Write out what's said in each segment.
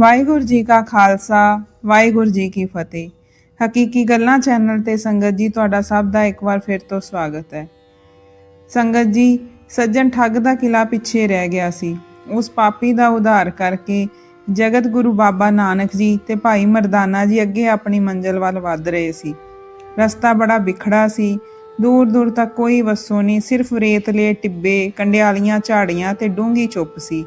ਵਾਹਿਗੁਰੂ ਜੀ ਕਾ ਖਾਲਸਾ, ਵਾਹਿਗੁਰੂ ਜੀ ਕੀ ਫਤਿਹ। ਹਕੀਕੀ ਗੱਲਾਂ ਚੈਨਲ ਤੇ ਸੰਗਤ ਜੀ, ਤੁਹਾਡਾ ਸਭ ਦਾ ਇੱਕ ਵਾਰ ਫਿਰ ਤੋਂ ਸਵਾਗਤ ਹੈ। ਸੰਗਤ ਜੀ, ਸੱਜਣ ਠੱਗ ਦਾ ਕਿਲਾ ਪਿੱਛੇ ਰਹਿ ਗਿਆ ਸੀ। ਉਸ ਪਾਪੀ ਦਾ ਉਧਾਰ ਕਰਕੇ ਜਗਤ ਗੁਰੂ ਬਾਬਾ ਨਾਨਕ ਜੀ ਤੇ ਭਾਈ ਮਰਦਾਨਾ ਜੀ ਅੱਗੇ ਆਪਣੀ ਮੰਜ਼ਲ ਵੱਲ ਵੱਧ ਰਹੇ ਸੀ। ਰਸਤਾ ਬੜਾ ਵਿਖੜਾ ਸੀ। ਦੂਰ ਦੂਰ ਤੱਕ ਕੋਈ ਵਸੋਂ ਨਹੀਂ, ਸਿਰਫ ਰੇਤਲੇ, ਟਿੱਬੇ, ਕੰਡਿਆਲੀਆਂ, ਝਾੜੀਆਂ ਤੇ ਡੂੰਗੀ ਚੁੱਪ ਸੀ।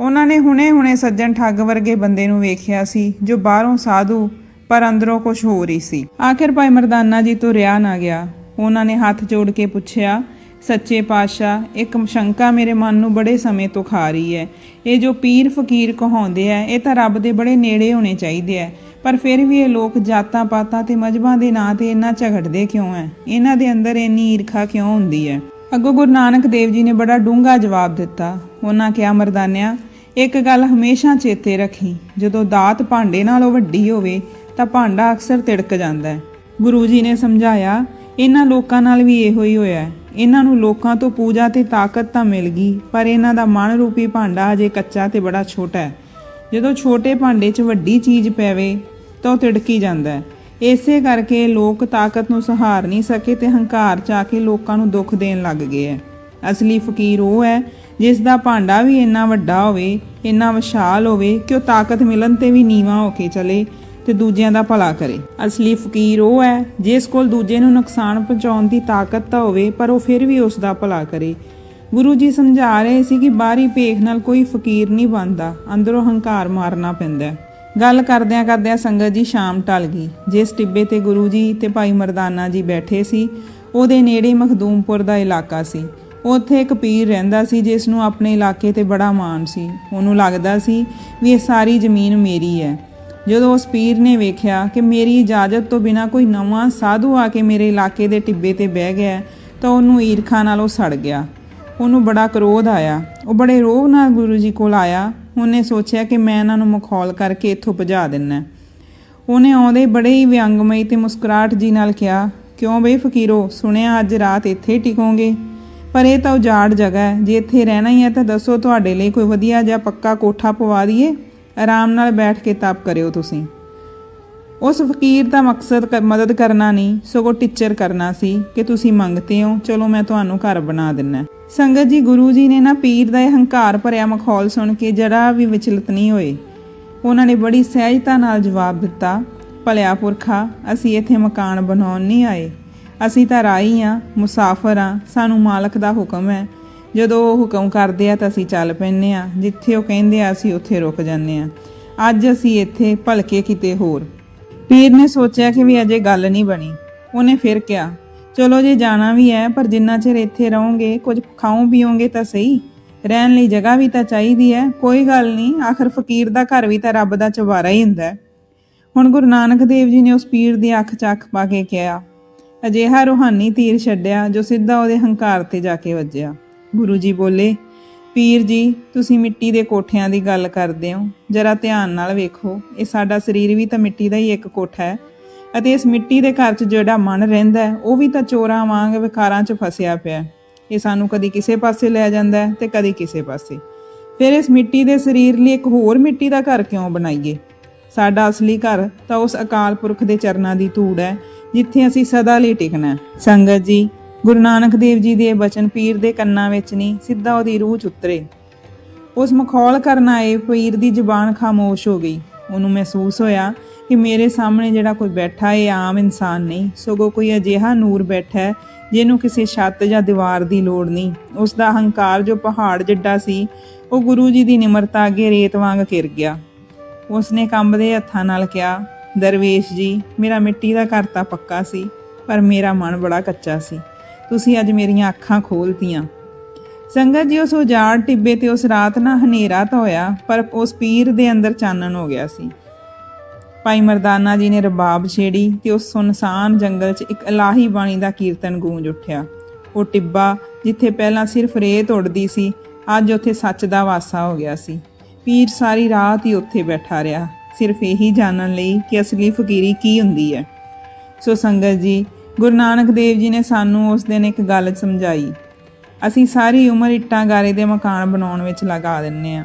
ਉਹਨਾਂ ਨੇ ਹੁਣੇ-ਹੁਣੇ ਸੱਜਣ ਠੱਗ ਵਰਗੇ ਬੰਦੇ ਨੂੰ ਵੇਖਿਆ ਸੀ, ਜੋ ਬਾਹਰੋਂ ਸਾਧੂ, ਪਰ ਅੰਦਰੋਂ ਕੁਝ ਹੋਰ ਹੀ ਸੀ। ਆਖਿਰ ਭਾਈ ਮਰਦਾਨਾ ਜੀ ਤੋਂ ਰਿਆ ਨਾ ਗਿਆ। ਉਹਨਾਂ ਨੇ ਹੱਥ ਜੋੜ ਕੇ ਪੁੱਛਿਆ, ਸੱਚੇ ਪਾਤਸ਼ਾਹ, ਇੱਕ ਸ਼ੰਕਾ ਮੇਰੇ ਮਨ ਨੂੰ ਬੜੇ ਸਮੇਂ ਤੋਂ ਖਾ ਰਹੀ ਹੈ। ਇਹ ਜੋ ਪੀਰ ਫਕੀਰ ਕਹਾਉਂਦੇ ਆ, ਇਹ ਤਾਂ ਰੱਬ ਦੇ ਬੜੇ ਨੇੜੇ ਹੋਣੇ ਚਾਹੀਦੇ ਆ। ਪਰ ਫਿਰ ਵੀ ਇਹ ਲੋਕ ਜਾਤਾਂ ਪਾਤਾਂ ਤੇ ਮਜਬਾਂ ਦੇ ਨਾਂ ਤੇ ਇੰਨਾ ਝਗੜਦੇ ਕਿਉਂ ਐ ਇਹਨਾਂ ਦੇ ਅੰਦਰ ਇੰਨੀ ਈਰਖਾ ਕਿਉਂ ਹੁੰਦੀ ਹੈ? ਅੱਗੋਂ ਗੁਰੂ ਨਾਨਕ ਦੇਵ ਜੀ ਨੇ ਬੜਾ ਡੂੰਘਾ ਜਵਾਬ ਦਿੱਤਾ। ਉਹਨਾਂ ਕਿਹਾ, ਮਰਦਾਨਿਆ ਇੱਕ ਗੱਲ ਹਮੇਸ਼ਾ ਚੇਤੇ ਰੱਖੀ, ਜਦੋਂ ਦਾਤ ਭਾਂਡੇ ਨਾਲੋਂ ਵੱਡੀ ਹੋਵੇ, ਤਾਂ ਭਾਂਡਾ ਅਕਸਰ ਤਿੜਕ ਜਾਂਦਾ ਹੈ। ਗੁਰੂ ਜੀ ਨੇ ਸਮਝਾਇਆ, ਇਹਨਾਂ ਲੋਕਾਂ ਨਾਲ ਵੀ ਇਹੋ ਹੀ ਹੋਇਆ ਇਹਨਾਂ ਨੂੰ ਲੋਕਾਂ ਤੋਂ ਪੂਜਾ ਤੇ ਤਾਕਤ ਤਾਂ ਮਿਲ ਗਈ, ਪਰ ਇਹਨਾਂ ਦਾ ਮਨ ਰੂਪੀ ਭਾਂਡਾ ਅਜੇ ਕੱਚਾ ਤੇ ਬੜਾ ਛੋਟਾ ਹੈ। ਜਦੋਂ ਛੋਟੇ ਭਾਂਡੇ 'ਚ ਵੱਡੀ ਚੀਜ਼ ਪੈਵੇ, ਤਾਂ ਉਹ ਤਿੜਕੀ ਜਾਂਦਾ ਹੈ। ਇਸੇ ਕਰਕੇ ਲੋਕ ਤਾਕਤ ਨੂੰ ਸਹਾਰ ਨਹੀਂ ਸਕੇ ਤੇ ਹੰਕਾਰ 'ਚ ਆ ਕੇ ਲੋਕਾਂ ਨੂੰ ਦੁੱਖ ਦੇਣ ਲੱਗ ਗਏ ਹੈ। ਅਸਲੀ ਫਕੀਰ ਉਹ ਹੈ, ਜਿਸ ਦਾ ਭਾਂਡਾ ਵੀ ਇੰਨਾ ਵੱਡਾ ਹੋਵੇ ਇੰਨਾ ਵਿਸ਼ਾਲ ਹੋਵੇ ਕਿ ਉਹ ਤਾਕਤ ਮਿਲਣ ਤੇ ਵੀ ਨੀਵਾ ਹੋ ਕੇ ਚਲੇ ਤੇ ਦੂਜਿਆਂ ਦਾ ਭਲਾ ਕਰੇ। ਅਸਲੀ ਫਕੀਰ ਉਹ ਹੈ, ਜਿਸ ਕੋਲ ਦੂਜੇ ਨੂੰ ਨੁਕਸਾਨ ਪਹੁੰਚਾਉਣ ਦੀ ਤਾਕਤ ਤਾਂ ਹੋਵੇ, ਪਰ ਉਹ ਫਿਰ ਵੀ ਉਸ ਦਾ ਭਲਾ ਕਰੇ। ਗੁਰੂ ਜੀ ਸਮਝਾ ਰਹੇ ਸੀ ਕਿ ਬਾਹਰੀ ਭੇਖ ਨਾਲ ਕੋਈ ਫਕੀਰ ਨਹੀਂ ਬਣਦਾ, ਅੰਦਰੋਂ ਹੰਕਾਰ ਮਾਰਨਾ ਪੈਂਦਾ ਗੱਲ ਕਰਦਿਆਂ ਕਰਦਿਆਂ ਸੰਗਤ ਜੀ ਸ਼ਾਮ ਟਲ ਗਈ। ਜਿਸ ਟਿੱਬੇ ਤੇ ਗੁਰੂ ਜੀ ਤੇ ਭਾਈ ਮਰਦਾਨਾ ਜੀ ਬੈਠੇ ਸੀ, ਉਹਦੇ ਨੇੜੇ ਮਖਦੂਮਪੁਰ ਦਾ ਇਲਾਕਾ ਸੀ। ਉੱਥੇ ਇੱਕ ਪੀਰ ਰਹਿੰਦਾ ਸੀ, ਜਿਸ ਨੂੰ ਆਪਣੇ ਇਲਾਕੇ ਤੇ ਬੜਾ ਮਾਣ ਸੀ। ਉਹਨੂੰ ਲੱਗਦਾ ਸੀ ਵੀ ਇਹ ਸਾਰੀ ਜ਼ਮੀਨ ਮੇਰੀ ਹੈ। ਜਦੋਂ ਉਸ ਪੀਰ ਨੇ ਵੇਖਿਆ ਕਿ ਮੇਰੀ ਇਜਾਜ਼ਤ ਤੋਂ ਬਿਨਾ ਕੋਈ ਨਵਾਂ ਸਾਧੂ ਆ ਕੇ ਮੇਰੇ ਇਲਾਕੇ ਦੇ ਟਿੱਬੇ ਤੇ ਬਹਿ ਗਿਆ, ਤਾਂ ਉਹਨੂੰ ਈਰਖਾ ਨਾਲ ਉਹ ਸੜ ਗਿਆ। ਉਹਨੂੰ ਬੜਾ ਕਰੋਧ ਆਇਆ। ਉਹ ਬੜੇ ਰੋਹ ਨਾਲ ਗੁਰੂ ਜੀ ਕੋਲ ਆਇਆ। ਉਹਨੇ ਸੋਚਿਆ ਕਿ ਮੈਂ ਇਹਨਾਂ ਨੂੰ ਮਖੌਲ ਕਰਕੇ ਇੱਥੋਂ ਭਜਾ ਦਿੰਨਾ ਉਹਨੇ ਆਉਂਦੇ ਬੜੇ ਹੀ ਵਿਅੰਗਮਈ ਤੇ ਮੁਸਕਰਾਹਟ ਜੀ ਨਾਲ ਕਿਹਾ, ਕਿਉਂ ਬਈ ਫਕੀਰੋ ਸੁਣਿਆ ਅੱਜ ਰਾਤ ਇੱਥੇ ਟਿਕੋਗੇ? ਪਰ ਇਹ ਤਾਂ ਉਜਾੜ ਜਗ੍ਹਾ ਹੈ। ਜੇ ਇੱਥੇ ਰਹਿਣਾ ਹੀ ਹੈ ਤਾਂ ਦੱਸੋ ਤੁਹਾਡੇ ਲਈ ਕੋਈ ਵਧੀਆ ਜਿਹਾ ਪੱਕਾ ਕੋਠਾ ਪਵਾ ਦਈਏ। ਆਰਾਮ ਨਾਲ ਬੈਠ ਕੇ ਤਪ ਕਰਿਓ ਤੁਸੀਂ। ਉਸ ਫਕੀਰ ਦਾ ਮਕਸਦ ਕ- ਮਦਦ ਕਰਨਾ ਨਹੀਂ, ਸਗੋਂ ਟੀਚਰ ਕਰਨਾ ਸੀ ਕਿ ਤੁਸੀਂ ਮੰਗਤੇ ਹੋ, ਚਲੋ ਮੈਂ ਤੁਹਾਨੂੰ ਘਰ ਬਣਾ ਦਿੰਨਾ ਸੰਗਤ ਜੀ, ਗੁਰੂ ਜੀ ਨੇ ਨਾ ਪੀਰ ਦਾ ਇਹ ਹੰਕਾਰ ਭਰਿਆ ਮਖੌਲ ਸੁਣ ਕੇ ਜਰਾ ਵੀ ਵਿਚਲਿਤ ਨਹੀਂ ਹੋਏ। ਉਹਨਾਂ ਨੇ ਬੜੀ ਸਹਿਜਤਾ ਨਾਲ ਜਵਾਬ ਦਿੱਤਾ, ਭਲਿਆ ਪੁਰਖਾ, ਅਸੀਂ ਇੱਥੇ ਮਕਾਨ ਬਣਾਉਣ ਨਹੀਂ ਆਏ। ਅਸੀਂ ਤਾਂ ਰਾਈ ਆ, ਮੁਸਾਫਰ ਆ, ਸਾਨੂੰ ਮਾਲਕ ਦਾ ਹੁਕਮ ਹੈ। ਜਦੋਂ ਉਹ ਹੁਕਮ ਕਰਦੇ ਆ ਤਾਂ ਅਸੀਂ ਚੱਲ ਪੈਂਦੇ ਆ, ਜਿੱਥੇ ਉਹ ਕਹਿੰਦੇ ਆ ਅਸੀਂ ਉੱਥੇ ਰੁਕ ਜਾਂਦੇ ਆ। ਅੱਜ ਅਸੀਂ ਇੱਥੇ ਭਲਕੇ ਕਿਤੇ ਹੋਰ। ਪੀਰ ਨੇ ਸੋਚਿਆ ਕਿ ਵੀ ਅਜੇ ਗੱਲ ਨਹੀਂ ਬਣੀ। ਉਹਨੇ ਫਿਰ ਕਿਹਾ, ਚਲੋ ਜੇ ਜਾਣਾ ਵੀ ਹੈ, ਪਰ ਜਿੰਨਾ ਚਿਰ ਇੱਥੇ ਰਹੋਗੇ, ਕੁਝ ਖਾਓ ਪੀਓਗੇ ਤਾਂ ਸਹੀ। ਰਹਿਣ ਲਈ ਜਗ੍ਹਾ ਵੀ ਤਾਂ ਚਾਹੀਦੀ ਹੈ, ਕੋਈ ਗੱਲ ਨਹੀਂ, ਆਖਰ ਫਕੀਰ ਦਾ ਘਰ ਵੀ ਤਾਂ ਰੱਬ ਦਾ ਚਵਾਰਾ ਹੀ ਹੁੰਦਾ ਹੁਣ ਗੁਰੂ ਨਾਨਕ ਦੇਵ ਜੀ ਨੇ ਉਸ ਪੀਰ ਦੀ ਅੱਖ 'ਚ ਅੱਖ ਪਾ ਕੇ ਕਿਹਾ ਅਜਿਹਾ ਰੂਹਾਨੀ ਤੀਰ ਛੱਡਿਆ ਜੋ ਸਿੱਧਾ ਉਹਦੇ ਹੰਕਾਰ ਤੇ ਜਾ ਕੇ ਵੱਜਿਆ। ਗੁਰੂ ਜੀ ਬੋਲੇ, ਪੀਰ ਜੀ, ਤੁਸੀਂ ਮਿੱਟੀ ਦੇ ਕੋਠਿਆਂ ਦੀ ਗੱਲ ਕਰਦੇ ਹੋ। ਜਰਾ ਧਿਆਨ ਨਾਲ ਵੇਖੋ, ਇਹ ਸਾਡਾ ਸਰੀਰ ਵੀ ਤਾਂ ਮਿੱਟੀ ਦਾ ਹੀ ਇੱਕ ਕੋਠਾ ਹੈ ਅਤੇ ਇਸ ਮਿੱਟੀ ਦੇ ਘਰ 'ਚ ਜਿਹੜਾ ਮਨ ਰਹਿੰਦਾ ਹੈ, ਉਹ ਵੀ ਤਾਂ ਚੋਰਾਂ ਵਾਂਗ ਵਿਕਾਰਾਂ 'ਚ ਫਸਿਆ ਪਿਆ ਇਹ ਸਾਨੂੰ ਕਦੀ ਕਿਸੇ ਪਾਸੇ ਲੈ ਜਾਂਦਾ ਹੈ ਤੇ ਕਦੀ ਕਿਸੇ ਪਾਸੇ। ਫਿਰ ਇਸ ਮਿੱਟੀ ਦੇ ਸਰੀਰ ਲਈ ਇੱਕ ਹੋਰ ਮਿੱਟੀ ਦਾ ਘਰ ਕਿਉਂ ਬਣਾਈਏ? ਸਾਡਾ ਅਸਲੀ ਘਰ ਤਾਂ ਉਸ ਅਕਾਲ ਪੁਰਖ ਦੇ ਚਰਨਾਂ ਦੀ ਧੂੜ ਹੈ ਜਿੱਥੇ ਅਸੀਂ ਸਦਾ ਲਈ ਟਿਕਣਾ ਸੰਗਤ ਜੀ, ਗੁਰੂ ਨਾਨਕ ਦੇਵ ਜੀ ਦੇ ਇਹ ਬਚਨ ਪੀਰ ਦੇ ਕੰਨਾਂ ਵਿੱਚ ਨਹੀਂ, ਸਿੱਧਾ ਉਹਦੀ ਰੂਹ 'ਚ ਉਤਰੇ। ਉਸ ਮਖੌਲ ਕਰਨ ਆਏ ਪੀਰ ਦੀ ਜ਼ੁਬਾਨ ਖਾਮੋਸ਼ ਹੋ ਗਈ। ਉਹਨੂੰ ਮਹਿਸੂਸ ਹੋਇਆ ਕਿ ਮੇਰੇ ਸਾਹਮਣੇ ਜਿਹੜਾ ਕੋਈ ਬੈਠਾ ਹੈ ਆਮ ਇਨਸਾਨ ਨਹੀਂ। ਸਗੋਂ ਕੋਈ ਅਜਿਹਾ ਨੂਰ ਬੈਠਾ ਹੈ, ਜਿਹਨੂੰ ਕਿਸੇ ਛੱਤ ਜਾਂ ਦੀਵਾਰ ਦੀ ਲੋੜ ਨਹੀਂ। ਉਸ ਦਾ ਹੰਕਾਰ ਜੋ ਪਹਾੜ ਜਿੱਡਾ ਸੀ, ਉਹ ਗੁਰੂ ਜੀ ਦੀ ਨਿਮਰਤਾ ਅੱਗੇ ਰੇਤ ਵਾਂਗ ਘਿਰ ਗਿਆ। ਉਸਨੇ ਕੰਬਦੇ ਹੱਥਾਂ ਨਾਲ ਕਿਹਾ ਦਰਵੇਸ਼ ਜੀ, ਮੇਰਾ ਮਿੱਟੀ ਦਾ ਘਰ ਤਾਂ ਪੱਕਾ ਸੀ, ਪਰ ਮੇਰਾ ਮਨ ਬੜਾ ਕੱਚਾ ਸੀ। ਤੁਸੀਂ ਅੱਜ ਮੇਰੀਆਂ ਅੱਖਾਂ ਖੋਲਤੀਆਂ। ਸੰਗਤ ਜੀ, ਉਸ ਉਜਾੜ ਟਿੱਬੇ ਤੇ ਉਸ ਰਾਤ ਨਾ ਹਨੇਰਾ ਤਾਂ ਹੋਇਆ, ਪਰ ਉਸ ਪੀਰ ਦੇ ਅੰਦਰ ਚਾਨਣ ਹੋ ਗਿਆ ਸੀ। ਭਾਈ ਮਰਦਾਨਾ ਜੀ ਨੇ ਰਬਾਬ ਛੇੜੀ ਤੇ ਉਸ ਸੁਨਸਾਨ ਜੰਗਲ 'ਚ ਇੱਕ ਇਲਾਹੀ ਬਾਣੀ ਦਾ ਕੀਰਤਨ ਗੂੰਜ ਉੱਠਿਆ। ਉਹ ਟਿੱਬਾ, ਜਿੱਥੇ ਪਹਿਲਾਂ ਸਿਰਫ ਰੇਤ ਉੱਡਦੀ ਸੀ, ਅੱਜ ਉੱਥੇ ਸੱਚ ਦਾ ਵਾਸਾ ਹੋ ਗਿਆ ਸੀ। ਪੀਰ ਸਾਰੀ ਰਾਤ ਹੀ ਉੱਥੇ ਬੈਠਾ ਰਿਹਾ। ਸਿਰਫ ਇਹੀ ਜਾਣਨ ਲਈ ਕਿ ਅਸਲੀ ਫਕੀਰੀ ਕੀ ਹੁੰਦੀ ਹੈ। ਸੋ ਸੰਗਤ ਜੀ, ਗੁਰੂ ਨਾਨਕ ਦੇਵ ਜੀ ਨੇ ਸਾਨੂੰ ਉਸ ਦਿਨ ਇੱਕ ਗੱਲ ਸਮਝਾਈ। ਅਸੀਂ ਸਾਰੀ ਉਮਰ ਇੱਟਾਂ ਗਾਰੇ ਦੇ ਮਕਾਨ ਬਣਾਉਣ ਵਿੱਚ ਲਗਾ ਦਿੰਨੇ ਆ।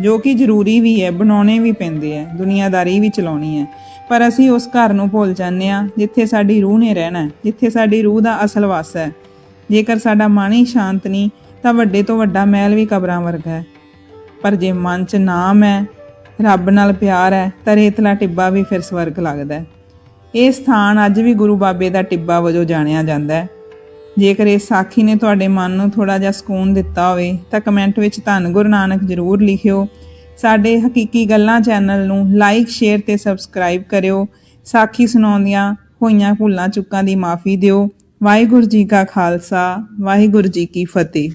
ਜੋ ਕਿ ਜ਼ਰੂਰੀ ਵੀ ਹੈ, ਬਣਾਉਣੇ ਵੀ ਪੈਂਦੇ ਹੈ ਦੁਨੀਆਦਾਰੀ ਵੀ ਚਲਾਉਣੀ ਹੈ। ਪਰ ਅਸੀਂ ਉਸ ਘਰ ਨੂੰ ਭੁੱਲ ਜਾਂਦੇ ਆ, ਜਿੱਥੇ ਸਾਡੀ ਰੂਹ ਨੇ ਰਹਿਣਾ ਜਿੱਥੇ ਸਾਡੀ ਰੂਹ ਦਾ ਅਸਲ ਵਾਸ ਹੈ। ਜੇਕਰ ਸਾਡਾ ਮਨ ਹੀ ਸ਼ਾਂਤ ਨਹੀਂ, ਤਾਂ ਵੱਡੇ ਤੋਂ ਵੱਡਾ ਮਹਿਲ ਵੀ ਕਬਰਾਂ ਵਰਗਾ ਹੈ। ਪਰ ਜੇ ਮਨ 'ਚ ਨਾਮ ਹੈ ਰੱਬ ਨਾਲ ਪਿਆਰ ਹੈ, ਤਾਂ ਰੇਤਲਾ ਟਿੱਬਾ ਵੀ ਫਿਰ ਸਵਰਗ ਲੱਗਦਾ ਹੈ। ਇਹ ਸਥਾਨ ਅੱਜ ਵੀ ਗੁਰੂ ਬਾਬੇ ਦਾ ਟਿੱਬਾ ਵਜੋਂ ਜਾਣਿਆ ਜਾਂਦਾ ਹੈ। ਜੇਕਰ ਇਸ ਸਾਖੀ ਨੇ ਤੁਹਾਡੇ ਮਨ ਨੂੰ ਥੋੜਾ ਜਿਹਾ ਸਕੂਨ ਦਿੱਤਾ ਹੋਵੇ, ਤਾਂ ਕਮੈਂਟ ਵਿੱਚ ਧੰਨ ਗੁਰੂ ਨਾਨਕ ਜ਼ਰੂਰ ਲਿਖਿਓ। ਸਾਡੇ ਹਕੀਕੀ ਗੱਲਾਂ ਚੈਨਲ ਨੂੰ ਲਾਈਕ, ਸ਼ੇਅਰ ਤੇ ਸਬਸਕ੍ਰਾਈਬ ਕਰਿਓ। ਸਾਖੀ ਸੁਣਾਉਂਦੀਆਂ ਹੋਈਆਂ ਭੁੱਲਾਂ ਚੁੱਕਾਂ ਦੀ ਮਾਫੀ ਦਿਓ। ਵਾਹਿਗੁਰੂ ਜੀ ਕਾ ਖਾਲਸਾ, ਵਾਹਿਗੁਰੂ ਜੀ ਕੀ ਫਤਿਹ।